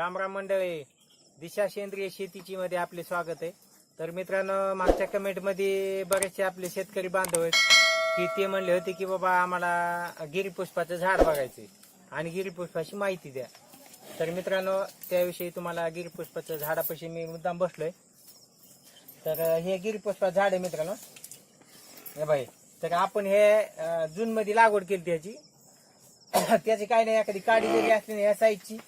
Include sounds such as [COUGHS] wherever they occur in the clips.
राम राम मंडळी दिशा सेंद्रिय शेतीची मध्ये आपले स्वागत आहे. तर मित्रांनो मागच्या कमेंटमध्ये बरेचसे आपले शेतकरी बांधव आहेत की ते म्हणले होते की बाबा आम्हाला गिरीपुष्पाचं झाड बघायचे आणि गिरीपुष्पाची माहिती द्या. तर मित्रांनो त्याविषयी तुम्हाला गिरीपुष्पाचं झाडापाशी मी मुद्दाम बसलोय. तर हे गिरीपुष्पा झाड आहे मित्रांनो. हे भाई तर आपण हे जून मध्ये लागवड केली त्याची. [COUGHS] त्याची काय नाही एखादी काडी दिली असली ना या साईजची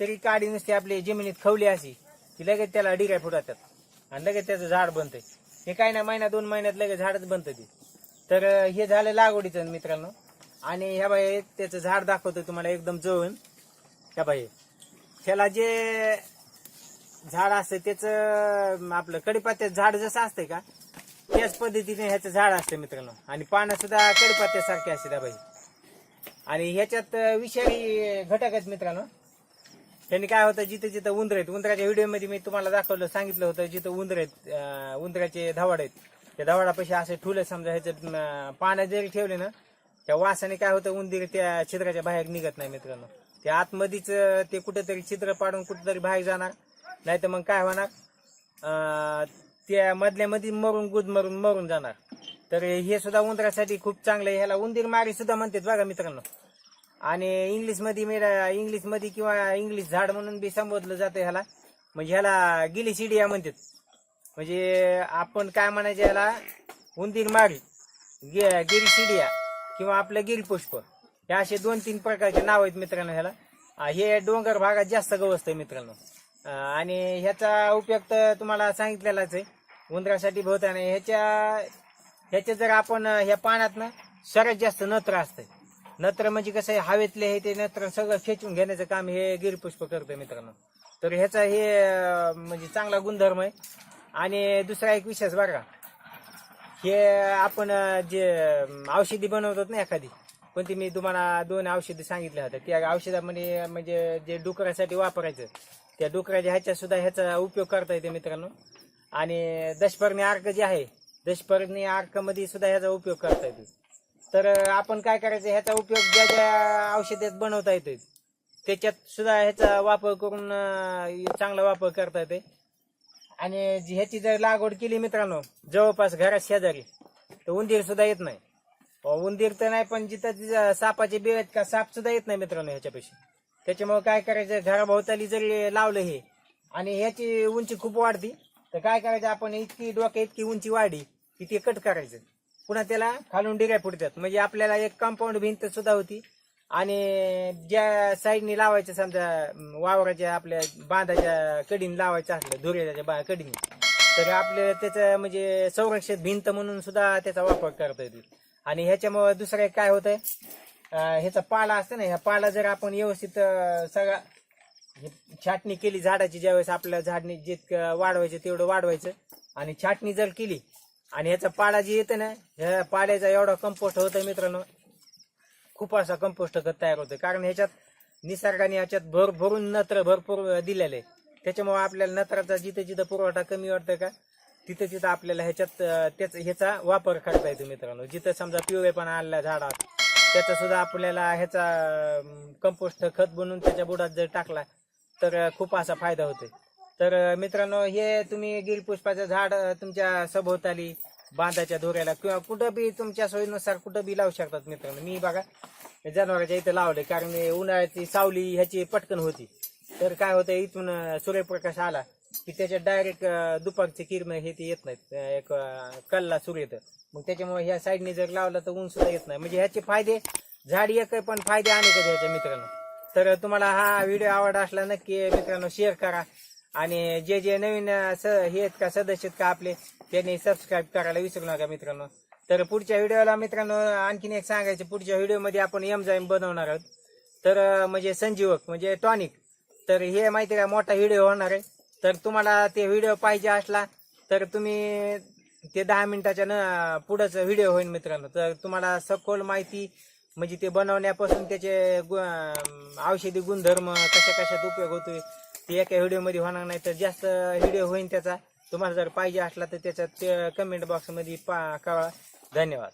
तरी काडी नुसती आपली जमिनीत खवली अशी की लगेच त्याला डिगाय फुटतात आणि लगेच त्याचं झाड बनतंय. हे काय नाही महिना दोन महिन्यात लगेच झाडच बनतं ते. तर हे झालं लागवडीचं मित्रांनो. आणि ह्या बाई त्याचं झाड दाखवतो तुम्हाला एकदम जवळ ह्या बाई त्याला जे झाड असतं त्याचं आपलं कडीपात्याचं झाड जसं असतंय का त्याच पद्धतीने ह्याचं झाड असतं मित्रांनो. आणि पानं सुद्धा कडीपत्त्यासारखे असते त्या बाई. आणि ह्याच्यात विषारी घटक आहेत मित्रांनो. त्यांनी काय होतं जिथं जिथं उंदर आहेत उंदराच्या व्हिडिओमध्ये मी तुम्हाला दाखवलं सांगितलं होतं जिथं उंदर आहेत उंदराचे धवाड आहेत. त्या धावाडापाशी असे ठुलं समजा ह्याच्यात पाण्यात जरी ठेवले ना त्या वासाने काय होतं उंदीर त्या छिद्राच्या बाहेर निघत नाही मित्रांनो. त्या आतमध्येच ते कुठेतरी छिद्र पाडून कुठेतरी बाहेर जाणार. नाही तर मग काय होणार त्या मधल्या मध्ये मरून गुद मरून मरून जाणार. तर हे सुद्धा उंदरासाठी खूप चांगलं आहे. ह्याला उंदीर मारी सुद्धा म्हणतात बघा मित्रांनो. आणि इंग्लिशमध्ये मी इंग्लिशमध्ये किंवा इंग्लिश झाड म्हणून बी संबोधलं जातं ह्याला. म्हणजे ह्याला गिलिसिडिया म्हणतात. म्हणजे आपण काय म्हणायचं ह्याला उंदीर मारी गे गिरिसिडिया किंवा आपलं गिरपुष्प हे असे दोन तीन प्रकारचे नाव आहेत मित्रांनो ह्याला. हे डोंगर भागात जास्त गवसतं मित्रांनो. आणि ह्याचा उपयोग तर तुम्हाला सांगितलेलाच आहे. उंदरासाठी बहुत ह्याच्या ह्याचे जर आपण ह्या पाण्यात ना जास्त नत्र असतं नत्र म्हणजे कसं आहे हवेतले हे ते नत्र सगळं खेचून घेण्याचं काम हे गिरपुष्प करतं मित्रांनो. तर ह्याचा हे म्हणजे चांगला गुणधर्म आहे. आणि दुसरा एक विशेष बघा. हे आपण जे औषधी बनवतात ना एखादी कोणती मी तुम्हाला दोन औषधी सांगितल्या होत्या. त्या औषधामध्ये म्हणजे जे डुकरासाठी वापरायचं त्या डुकराच्या ह्याच्या सुद्धा ह्याचा उपयोग करता येते मित्रांनो. आणि दशपर्णी अर्क जे आहे दशपर्णी अर्कमध्ये सुद्धा ह्याचा उपयोग करता येतो. तर आपण काय करायचं ह्याचा उपयोग ज्या ज्या औषधात बनवता येते त्याच्यात सुद्धा ह्याचा वापर करून चांगला वापर करता येते आणि जी ह्याची जर लागवड केली मित्रांनो जवळपास घरात शेजारी तर उंदीर सुद्धा येत नाही. उंदीर तर नाही पण जिथं सापाचे बिळ आहेत का साप सुद्धा येत नाही मित्रांनो ह्याच्यापाशी. त्याच्यामुळे काय करायचं घराभोवताली जरी लावलं हे आणि ह्याची उंची खूप वाढती तर काय करायचं आपण इतकी डोक्या इतकी उंची वाढी की ते कट करायचं. पुन्हा त्याला खालून डिऱ्या फुटतात म्हणजे आपल्याला एक कंपाऊंड भिंत सुद्धा होती. आणि ज्या साईडनी लावायचं समजा वावराच्या आपल्या बांधाच्या कडीने लावायचं असलं धुरेच्या बा कडीने. तर आपल्याला त्याचं म्हणजे संरक्षित भिंत म्हणून सुद्धा त्याचा वापर करता येतो आणि ह्याच्यामुळे दुसरं एक काय होतंय? आहे ह्याचा पाला असतो ना ह्या पाला जर आपण व्यवस्थित सगळा हे छाटणी केली झाडाची ज्यावेळेस आपल्या झाडणी जितकं वाढवायचं तेवढं वाढवायचं. आणि छाटणी जर केली आणि ह्याचा पाडा जे येतं ना ह्या पाड्याचा एवढा कंपोस्ट होतं मित्रांनो. खूप असा कंपोस्ट खत तयार होतं कारण ह्याच्यात निसर्गाने ह्याच्यात भर भरून नत्र भरपूर दिलेलं. आहे त्याच्यामुळे आपल्याला नत्राचा जिथं जिथं पुरवठा कमी वाटतं का तिथं तिथं आपल्याला ह्याच्यात त्याचा त्याच ह्याचा वापर करता येतो मित्रांनो. जिथं समजा पिवळेपणा आणला झाडात त्याचा सुद्धा आपल्याला ह्याचा कंपोस्ट खत बनवून त्याच्या बुडात जर टाकला तर खूप असा फायदा होतोय. तर मित्रांनो हे तुम्ही गिरपुष्पाचं झाड तुमच्या सभोवताली बांधाच्या धोऱ्याला किंवा कुठं बी तुमच्या सोयीनुसार कुठं बी लावू शकतात मित्रांनो. मी बघा जनावरांच्या इथं लावले कारण उन्हाळ्याची सावली ह्याची पटकन होती. तर काय होतं इथून सूर्यप्रकाश आला की त्याच्यात डायरेक्ट दुपारचे किरण हे ते येत नाहीत. एक कलला कल्ला सूर्य येतं. मग त्याच्यामुळे ह्या साईडने जर लावलं तर ऊन सुद्धा येत नाही. म्हणजे ह्याचे फायदे झाड एक पण फायदे अनेक आहेत ह्याच्या मित्रांनो. तर तुम्हाला हा व्हिडिओ आवड असला नक्की मित्रांनो शेअर करा. आणि जे जे नवीन स हे आहेत का सदस्य आहेत का आपले त्यांनी सबस्क्राईब करायला विसरू नका मित्रांनो. तर पुढच्या व्हिडिओला मित्रांनो आणखीन एक सांगायचं पुढच्या व्हिडिओमध्ये आपण एमजाईम बनवणार आहोत. तर म्हणजे संजीवक म्हणजे टॉनिक तर हे माहिती आहे का मोठा व्हिडिओ होणार आहे. तर तुम्हाला ते व्हिडिओ पाहिजे असला तर तुम्ही ते दहा मिनिटाच्या न पुढंच व्हिडिओ होईल मित्रांनो. तर तुम्हाला सखोल माहिती म्हणजे ते बनवण्यापासून त्याचे गु- औषधी गुणधर्म कशा कशात उपयोग होतोय ते एका व्हिडिओमध्ये होणार नाही तर जास्त व्हिडिओ होईल त्याचा. तुम्हाला जर पाहिजे असला तर त्याच्यात कमेंट बॉक्समध्ये पा कळवा. धन्यवाद.